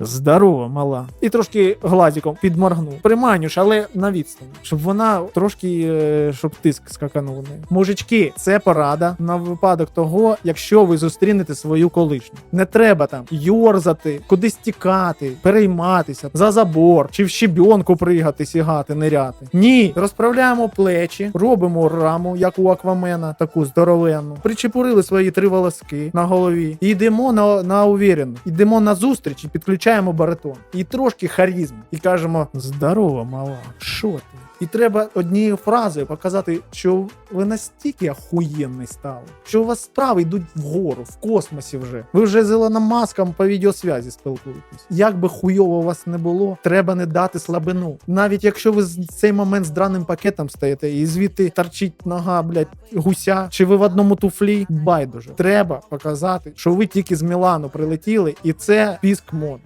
Здорова, мала. І трошки глазиком підморгнув. Приманюш, але на відстані. Щоб вона трошки, е, щоб тиск скаканув у неї. Мужички, це порада на випадок того, якщо ви зустрінете свою колишню. Не треба там йорзати, кудись тікати, перейматися за забор чи в щебінку пригати, сігати, ниряти. Ні, розправляємо плечі, робимо раму, як у Аквамена, таку здоровенну. Причепурили свої три волоски на голові. І йдемо на, на увірено. Йдемо на зустріч і підключаємо баритон. І трошки харізм. І кажемо: здорова, мала, що ти? І треба однією фразою показати, що ви настільки охуєнний стали, що у вас справи йдуть вгору, в космосі вже. Ви вже з Ілоном Маском по відеосвязі спілкуєтесь. Як би хуйово у вас не було, треба не дати слабину. Навіть якщо ви з цей момент з драним пакетом стоїте і звідти торчить нога, блядь, гуся, чи ви в одному туфлі, байдуже. Треба показати, що ви тільки з Мілану прилетіли, і це піск моди.